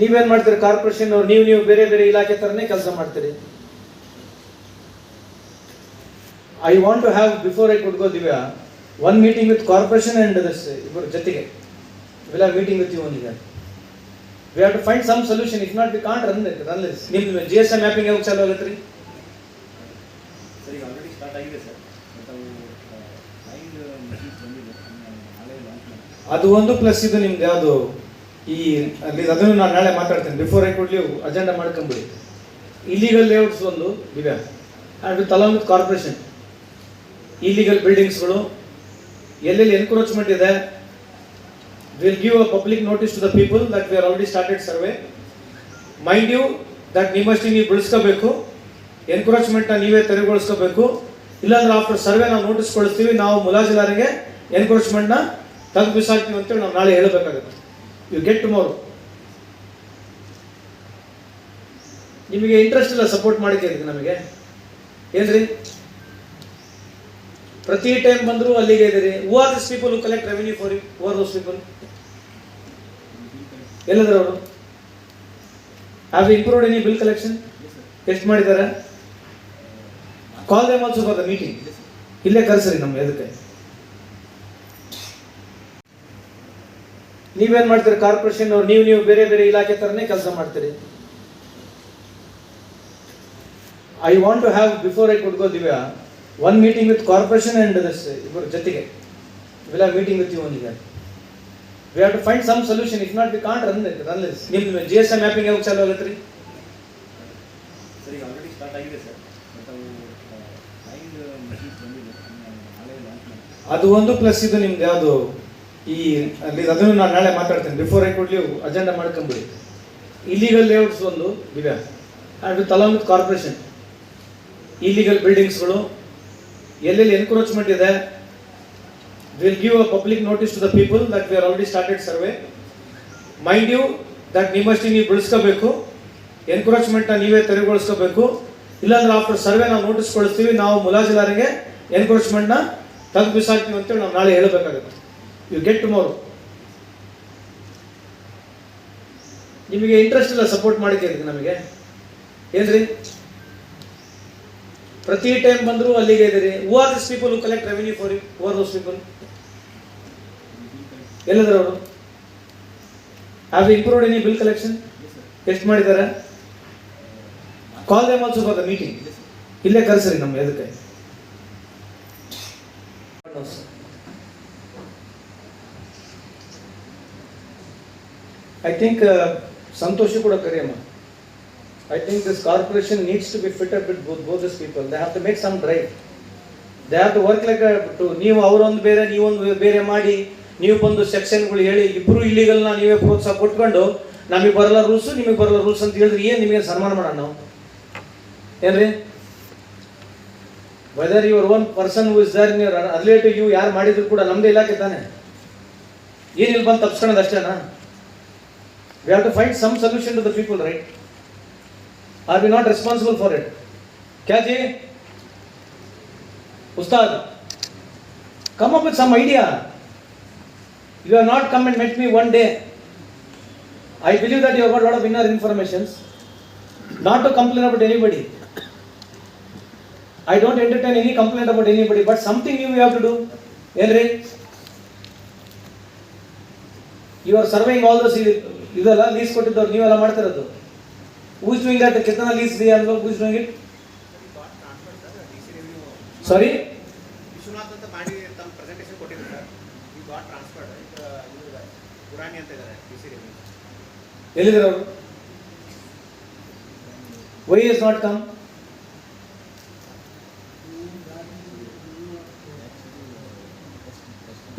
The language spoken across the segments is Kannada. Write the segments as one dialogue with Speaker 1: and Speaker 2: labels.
Speaker 1: ನೀವೇನ್ ಮಾಡ್ತೀರಿ? ಕಾರ್ಪೊರೇಷನ್ ಅವ್ರು ನೀವು ನೀವು ಬೇರೆ ಬೇರೆ ಇಲಾಖೆ ತರನೇ ಕೆಲಸ ಮಾಡ್ತೀರಿ. I want to have before I ಕುಡ್ಕೋ Divya one meeting with corporation and others ಇಬ್ಬರು ಜೊತೆಗೆ. Will have meeting with you one ಈಗ we have to find some solution if not we can't run run less ನಿಮ್ಮ ಜಿ ಎಸ್ ಎಂ ಮ್ಯಾಪಿಂಗ್ ಯಾವಾಗ ಚಾಲು ಆಗುತ್ತೆ ರೀ? ಅದು ಒಂದು ಪ್ಲಸ್ ಇದು ನಿಮ್ದು ಯಾವುದು? ಈ, ಅಲ್ಲಿ ಅದನ್ನು ನಾನು ನಾಳೆ ಮಾತಾಡ್ತೇನೆ. ಬಿಫೋರ್ ಐ ಕೊಡ್ಲಿ ಅಜೆಂಡಾ ಮಾಡ್ಕೊಂಬಿಡಿ. ಇಲ್ಲಿಗಲ್ ಲೇಔಟ್ಸ್ ಒಂದು ಇದೆ. And with along with corporation illegal ಬಿಲ್ಡಿಂಗ್ಸ್ಗಳು ಎಲ್ಲೆಲ್ಲಿ ಎನ್ಕ್ರೋಚ್ಮೆಂಟ್ ಇದೆ will give a public notice to the people that we are already started survey mind you that ನಿಮ್ಮಷ್ಟು ನೀವು ಬಿಡಿಸ್ಕೋಬೇಕು ಎನ್ಕ್ರೋಚ್ಮೆಂಟ್ನ ನೀವೇ ತೆರವುಗೊಳಿಸ್ಕೋಬೇಕು. ಇಲ್ಲಾಂದ್ರೆ ಆಫ್ಟರ್ ಸರ್ವೆ ನಾವು ನೋಟಿಸ್ ಕೊಡಿಸ್ತೀವಿ, ನಾವು ಮುಲಾಜಿಲಾರಿಗೆ ಎನ್ಕ್ರೋಚ್ಮೆಂಟ್ನ ಬಿಸಾಕ್ತೀವಿ ಅಂತೇಳಿ ನಾವು ನಾಳೆ ಹೇಳಬೇಕಾಗುತ್ತೆ. ಯು ಗೆಟ್ ಮೋರ್ ನಿಮಗೆ ಇಂಟ್ರೆಸ್ಟ್ ಇಲ್ಲ ಸಪೋರ್ಟ್ ಮಾಡಿಕೆ ಇದಕ್ಕೆ ನಮಗೆ. ಏನ್ರಿ? ಪ್ರತಿ ಟೈಮ್ ಬಂದರೂ ಅಲ್ಲಿಗೆ ಇದೀರಿ who are this people collect revenue for you who are those people ಎಲ್ಲದ್ರ ಅವರು? Have improved any bill collection ಎಷ್ಟು ಮಾಡಿದ್ದಾರೆ? Call them also for the meeting ಇಲ್ಲೇ ಕರೆಸ್ರಿ ನಮ್ಮ ಎದಕ್ಕೆ ನೀವೇನ್ ಮಾಡ್ತೀರಿ? ಕಾರ್ಪೊರೇಷನ್ ಅವ್ರು ನೀವು ನೀವು ಬೇರೆ ಬೇರೆ ಇಲಾಖೆ ತರನೇ ಕೆಲಸ ಮಾಡ್ತೀರಿ. I want to have before I ಕುಡ್ಕೋ Divya one meeting with corporation and others ಇವ್ರ ಜೊತೆಗೆ. Will have meeting with you one ಈಗ we have to find some solution if not we can't run run less ನಿಮ್ಮ ಜಿ ಎಸ್ ಎಂ ಮ್ಯಾಪಿಂಗ್ ಯಾವಾಗ ಚಾಲು ಆಗುತ್ತೆ ರೀ? ಅದು ಒಂದು ಪ್ಲಸ್ ಇದು ನಿಮ್ದು ಯಾವುದು? ಈ, ಅಲ್ಲಿ ಅದನ್ನು ನಾನು ನಾಳೆ ಮಾತಾಡ್ತೇನೆ. ಬಿಫೋರ್ ಐ ಕೊಡ್ಲಿ ಅಜೆಂಡಾ ಮಾಡ್ಕೊಂಬಿಡಿ. ಇಲ್ಲಿಗಲ್ ಲೇಔಟ್ಸ್ ಒಂದು ಇದೆ. And with along with corporation illegal ಬಿಲ್ಡಿಂಗ್ಸ್ಗಳು ಎಲ್ಲೆಲ್ಲಿ ಎನ್ಕ್ರೋಚ್ಮೆಂಟ್ ಇದೆ will give a public notice to the people that we are already started survey mind you that ನಿಮ್ಮಷ್ಟು ನೀವು ಬಿಡಿಸ್ಕೋಬೇಕು ಎನ್ಕ್ರೋಚ್ಮೆಂಟ್ನ ನೀವೇ ತೆರವುಗೊಳಿಸ್ಕೋಬೇಕು. ಇಲ್ಲಾಂದ್ರೆ ಆಫ್ಟರ್ ಸರ್ವೆ ನಾವು ನೋಟಿಸ್ ಕೊಡಿಸ್ತೀವಿ, ನಾವು ಮುಲಾಜಿಲಾರಿಗೆ ಎನ್ಕ್ರೋಚ್ಮೆಂಟ್ನ ಬಿಸಾಕ್ತೀವಿ ಅಂತೇಳಿ ನಾವು ನಾಳೆ ಹೇಳಬೇಕಾಗುತ್ತೆ. ಯು ಗೆಟ್ ಟುಮಾರೋ ನಿಮಗೆ ಇಂಟ್ರೆಸ್ಟ್ ಇಲ್ಲ ಸಪೋರ್ಟ್ ಮಾಡಿ ಇದಕ್ಕೆ ನಮಗೆ. ಏನ್ರಿ? ಪ್ರತಿ ಟೈಮ್ ಬಂದರೂ ಅಲ್ಲಿಗೆ ಇದೀರಿ who are this people collect revenue for you who are those people ಎಲ್ಲದ್ರ ಅವರು? Have improved any bill collection ಎಷ್ಟು ಮಾಡಿದ್ದಾರೆ? Call them also for the meeting ಇಲ್ಲೇ ಕರೆಸ್ರಿ ನಮ್ಮ ಎದಕ್ಕೆ ಐ ಥಿಂಕ್ ಸಂತೋಷ ಕೂಡ Kariyamma I think this corporation needs to be fitted with both both this people they have to make some drive they have to work like ಬಿಟ್ಟು ನೀವು ಅವರೊಂದು ಬೇರೆ ನೀವೊಂದು ಬೇರೆ ಮಾಡಿ, ನೀವು ಬಂದು ಸೆಕ್ಷನ್ಗಳು ಹೇಳಿ ಇಬ್ಬರು ಇಲ್ಲಿಗಲ್ನ ನೀವೇ ಪ್ರೋತ್ಸಾಹ ಕೊಟ್ಕೊಂಡು, ನಮಗೆ ಬರಲ್ಲ ರೂಲ್ಸ್ ನಿಮಗೆ ಬರಲ್ಲ ರೂಲ್ಸ್ ಅಂತ ಹೇಳಿದ್ರೆ ಏನು ನಿಮಗೆ ಸನ್ಮಾನ ಮಾಡೋಣ ನಾವು? ಏನ್ರಿ? Whether your own person who is their relative you ಯಾರು ಮಾಡಿದ್ರು ಕೂಡ ನಮ್ಮದೇ ಇಲಾಖೆ ತಾನೆ. ಏನಿಲ್ಲ ಬಂದು ತಪ್ಸ್ಕೊಳ್ಳೋದು ಅಷ್ಟೇನಾ? We have to find some solution to the people, right? Are we not responsible for it? Kathy? Ustad, come up with some idea. You have not come and met me one day. I believe that you have got a lot of inner informations. Not to complain about anybody. I don't entertain any complaint about anybody, but something new you have to do. Henry, you are surveying all the ಇದೆಲ್ಲ ಲೀಸ್ ಕೊಟ್ಟಿದ್ದವ್ರು ನೀವೆಲ್ಲ ಮಾಡ್ತಿರೋದು. ಹೂಸ್ ಡೂಯಿಂಗ್ ದಟ್ ಕೆತ್ತನ ಲೀಸ್ ದಿ ಅಲ್ವಾ who's doing it sorry
Speaker 2: Vishwanath ಅಂತ ಮಾಡಿ ತಮ್ಮ ಪ್ರೆಸೆಂಟೇಷನ್ ಕೊಟ್ಟಿದ್ರು ಸರ್. ಈ ಗಾಟ್ ಟ್ರಾನ್ಸ್ಫರ್ಡ್ ಪುರಾಣಿ ಅಂತ ಇದ್ದಾರೆ ಡಿ ಸಿ ರೆವಿನ್ಯೂ
Speaker 1: ಎಲ್ಲಿದ್ದಾರೆ ಅವರು? ವೈ ಇಸ್ ನಾಟ್ ಕಮ್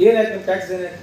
Speaker 1: ಏನಾಯ್ತು ನಿಮ್ಮ ಟ್ಯಾಕ್ಸ್ ಏನಾಯ್ತು